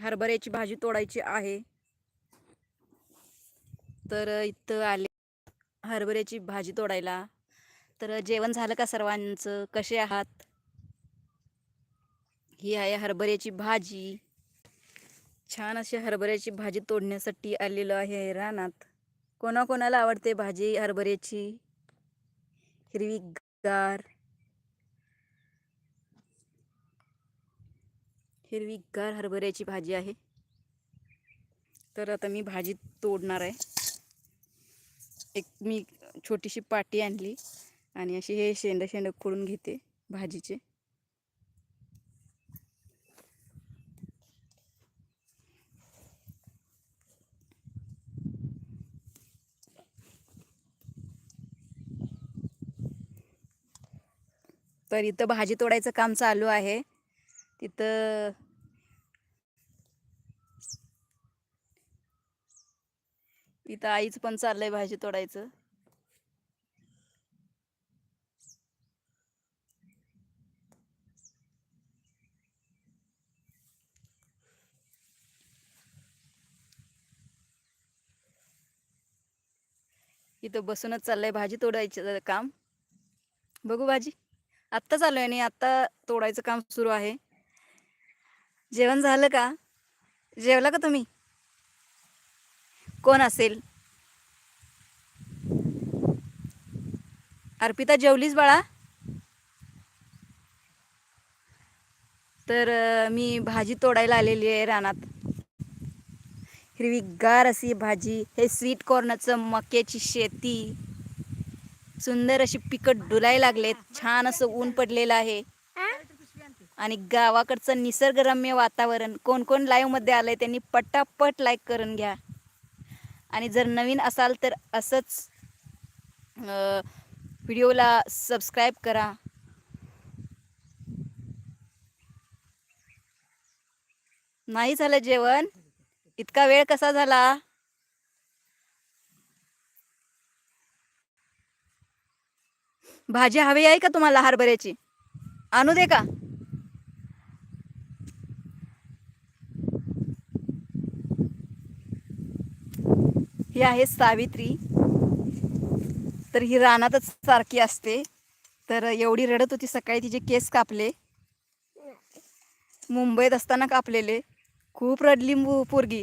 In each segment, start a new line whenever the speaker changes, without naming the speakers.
हरभऱ्याची भाजी तोडायची आहे. तर इथं आले हरभऱ्याची भाजी तोडायला. तर जेवण झालं का सर्वांचं? कसे आहात? ही आहे हरभऱ्याची भाजी. छान अशी हरभऱ्याची भाजी तोडण्यासाठी आलेलो आहे रानात. कोणाकोणाला आवडते भाजी हरभऱ्याची? हिरवीगार. हिरवीगार हरभऱ्याची भाजी आहे. तर आता मी भाजी तोडणार आहे. एक मी छोटीशी पाटी आणली आणि अशी हे शेंडं शेंडं खोडून घेते भाजीचे. तर इथं भाजी तोडायचं काम चालू आहे. इथं इथं आईच पण चाललंय भाजी तोडायचं. इथं बसूनच चाललंय भाजी तोडायचं काम. बघू भाजी आत्ता चालू आहे आणि आत्ता तोडायचं काम सुरू आहे. जेवण झालं का? जेवला का तुम्ही? कोण असेल? अर्पिता जेवलीस बाळा. तर मी भाजी तोडायला आलेली आहे रानात. हिरवीगार अशी भाजी हे स्वीट कॉर्नचं मक्याची शेती. सुंदर अशी पिकं डुलाय लागलेत. छान असं ऊन पडलेलं आहे. आणि गावाकडचं निसर्गरम्य वातावरण कोण कोण लाईव्हमध्ये आलंय त्यांनी पटापट लाईक करून घ्या. आणि जर नवीन असाल तर असंच अं, व्हिडिओला सबस्क्राईब करा. नाही झालं जेवण? इतका वेळ कसा झाला? भाजी हवी आहे का तुम्हाला हरभऱ्याची? आणू दे का? ही आहे सावित्री. तर ही रानातच सारखी असते. तर एवढी रडत होती सकाळी तिचे केस कापले. मुंबईत असताना कापलेले. खूप रडली पोरगी.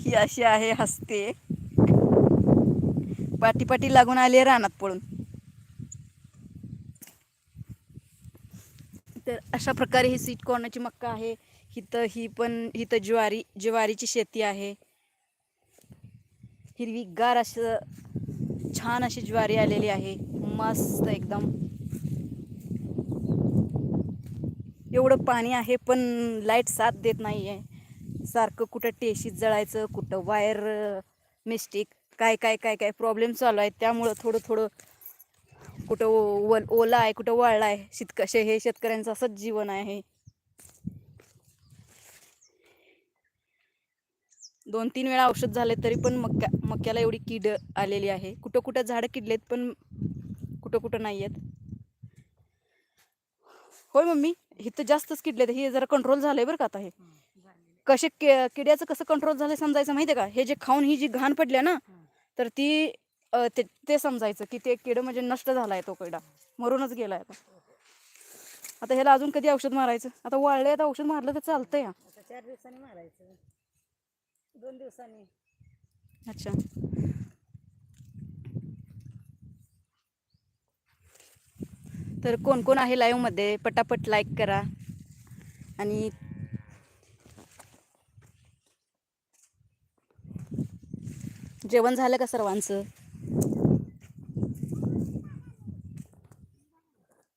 ही अशी आहे हसते. पाठीपाठी लागून आली आहे रानात पळून. तर अशा प्रकारे ही स्वीट कॉर्नरची मक्का आहे? हिथं ही पण हिथं ज्वारी ज्वारीची शेती आहे. हिरवीगार असं छान अशी ज्वारी आलेली आहे. मस्त एकदम. एवढं पाणी आहे पण लाइट साथ देत नाही आहे सारखं कुठं टेशीत जळायचं कुठं वायर मिस्टेक काय काय काय काय प्रॉब्लेम चालू आहे त्यामुळं थोडं थोडं कुठं ओ- ओल ओला आहे कुठं वाळला आहे. शेतक हे शेतकऱ्यांचं असंच जीवन आहे. दोन तीन वेळा औषध झाले तरी पण मक्या मक्याला एवढी कीड आलेली आहे. कुठं कुठं झाडं किडलेत पण कुठं कुठं नाही आहेत होय मम्मी इथं जास्तच किडलेत. हे जरा कंट्रोल झालंय बरं का आता हे? कसे किड्याचं कसं कंट्रोल झालंय समजायचं माहितीये का? हे जे खाऊन ही जी घाण पडल्या ना तर ती ते ते समजायचं की ते किड म्हणजे नष्ट झालाय तो किडा. मरूनच गेलाय आता आता ह्याला अजून कधी औषध मारायचं? आता वाळले आता औषध मारलं तर चालतंय. हा.
आता चार दिवसांनी मारायचं. दोन दिवसांनी.
अच्छा. तर कोण कोण आहे लाईव्हमध्ये? पटापट लाईक करा. आणि जेवण झालं का सर्वांचं?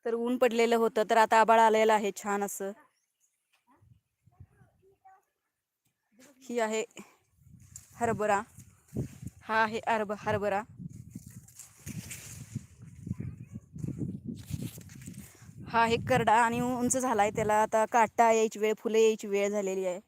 तर ऊन पडलेलं होतं तर आता आबाळ आलेलं आहे छान असं. ही आहे हरभरा. हा आहे हरभ हरभरा. हा आहे करडा आणि उंच झालाय. त्याला आता काटा यायची वेळ फुलं यायची वेळ झालेली आहे.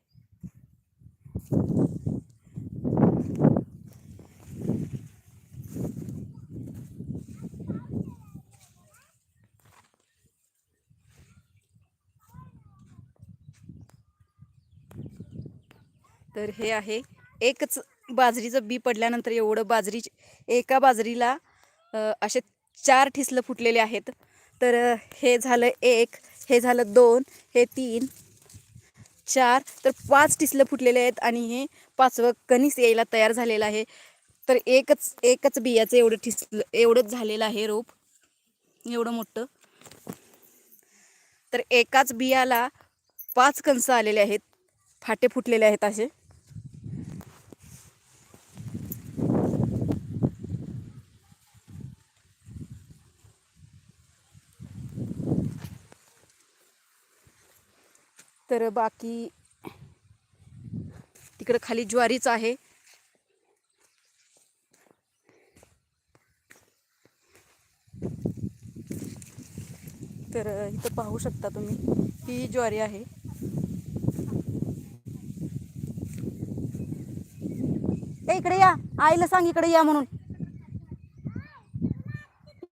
तर हे आहे एकच बाजरीचं बी पडल्यानंतर एवढं बाजरी एका बाजरीला असे चार ठिसलं फुटलेले आहेत. तर हे झालं एक हे झालं दोन हे तीन चार तर पाच टिसलं फुटलेले आहेत आणि हे पाचवं कणीस यायला तयार झालेलं आहे. तर एकच एकच बियाचं एवढं ठिसलं एवढंच झालेलं आहे रोप. एवढं मोठं. तर एकाच बियाला पाच कणसं आलेले आहेत. फाटे फुटलेले आहेत असे. तर बाकी तिकडं खाली ज्वारीच आहे. तर इथं पाहू शकता तुम्ही ही ज्वारी आहे. ए इकडे या. आईला सांग इकडे या म्हणून.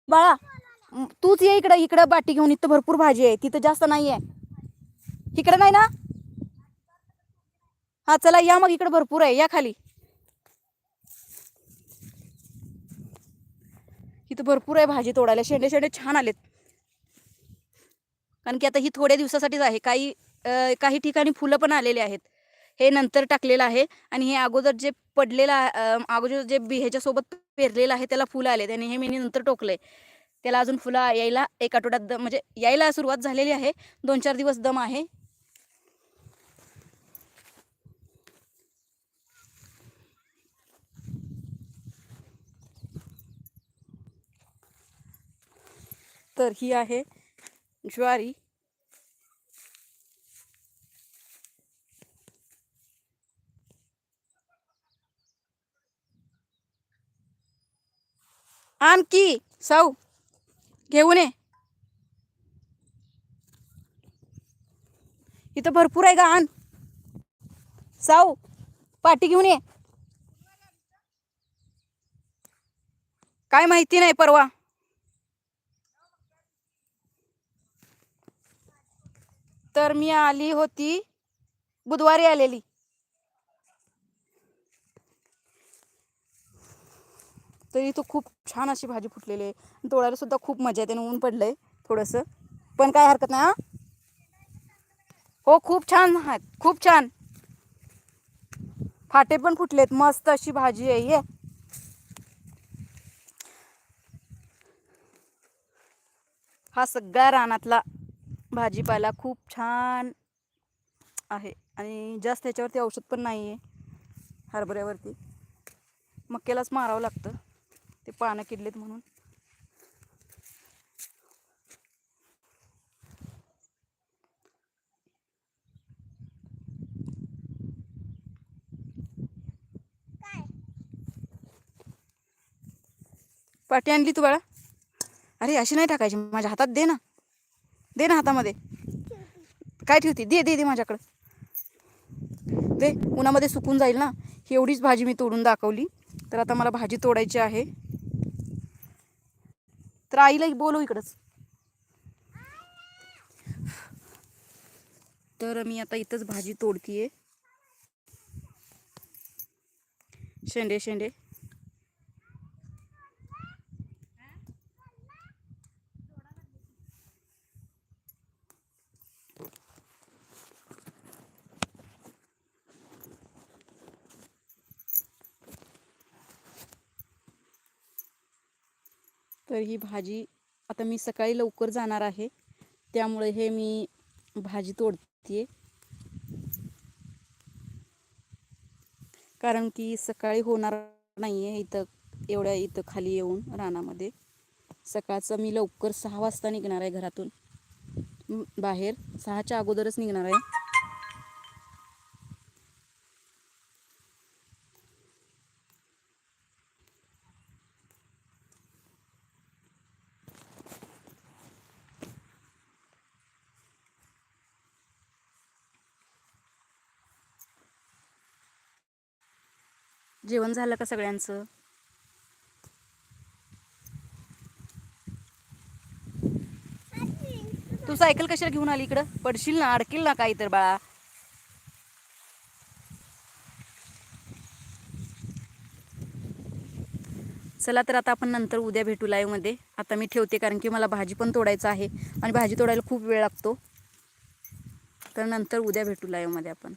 बाळा तूच ये इकडे इकडं बाटी घेऊन इथं भरपूर भाजी आहे तिथं जास्त नाही आहे इकडे नाही ना? हा चला या मग इकडे भरपूर आहे. या खाली. इथं भरपूर आहे भाजी तोडायला. शेंडे शेंडे छान आलेत. कारण की आता ही थोड्या दिवसासाठीच आहे. काही काही ठिकाणी फुलं पण आलेली आहेत. हे नंतर टाकलेलं आहे आणि हे अगोदर जे पडलेलं आहे, अगोदर जे बी ह्याच्यासोबत पेरलेलं आहे त्याला फुलं आले त्याने हे मी नंतर टोकलंय. त्याला अजून फुलं यायला एक आठवड्यात दम म्हणजे यायला सुरुवात झालेली आहे. दोन चार दिवस दम आहे. तर ही आहे ज्वारी. आणखी साऊ घेऊन ये. इथं भरपूर आहे का आण. साऊ पाटी घेऊन ये. काय माहिती नाही परवा. तर मी आली होती. बुधवारी आलेली. तर इथं खूप छान अशी भाजी फुटलेली आहे. आणि तोडायला सुद्धा खूप मजा येते आणि ऊन पडलंय थोडंसं. पण काय हरकत नाही हो? खूप छान आहेत खूप छान. फाटे पण फुटलेत मस्त अशी भाजी आहे ये. हा सगळ्या रानातला भाजीपाला खूप छान आहे आणि जास्त त्याच्यावरती औषध पण नाही आहे हरभऱ्यावरती. मक्यालाच मारावं लागतं. ते पानं किडलेत म्हणून. पाटी आणली तू बाळा? अरे अशी नाही टाकायची. माझ्या हातात दे ना. दे ना हातामध्ये. काय ठेवती? दे दे दे माझ्याकडं. दे उन्हामध्ये सुकून जाईल ना. ही एवढीच भाजी मी तोडून दाखवली. तर आता मला भाजी तोडायची आहे. तर आईला बोलू इकडंच. तर मी आता इथंच भाजी तोडतीये. शेंडे शेंडे. तर ही भाजी आता मी सकाळी लवकर जाणार आहे. त्यामुळे हे मी भाजी तोडते कारण की सकाळी होणार नाही आहे इथं एवढ्या इथं खाली येऊन रानामध्ये. सकाळचं मी लवकर सहा वाजता निघणार आहे घरातून. बाहेर सहाच्या अगोदरच निघणार आहे. जेवण झालं का सगळ्यांचं? तू सायकल कशाला घेऊन आली इकडं? पडशील ना अडकील ना काही तर बाळा. चला तर आता आपण नंतर उद्या भेटू लाईव्हमध्ये आता मी ठेवते कारण की मला भाजी पण तोडायचं आहे आणि भाजी तोडायला खूप वेळ लागतो. तर नंतर उद्या भेटू लाईव्हमध्ये आपण.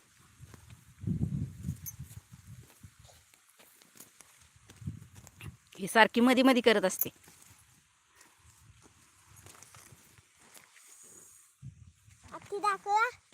ही सारखी मध्ये मध्ये करत असते.
दाखवा.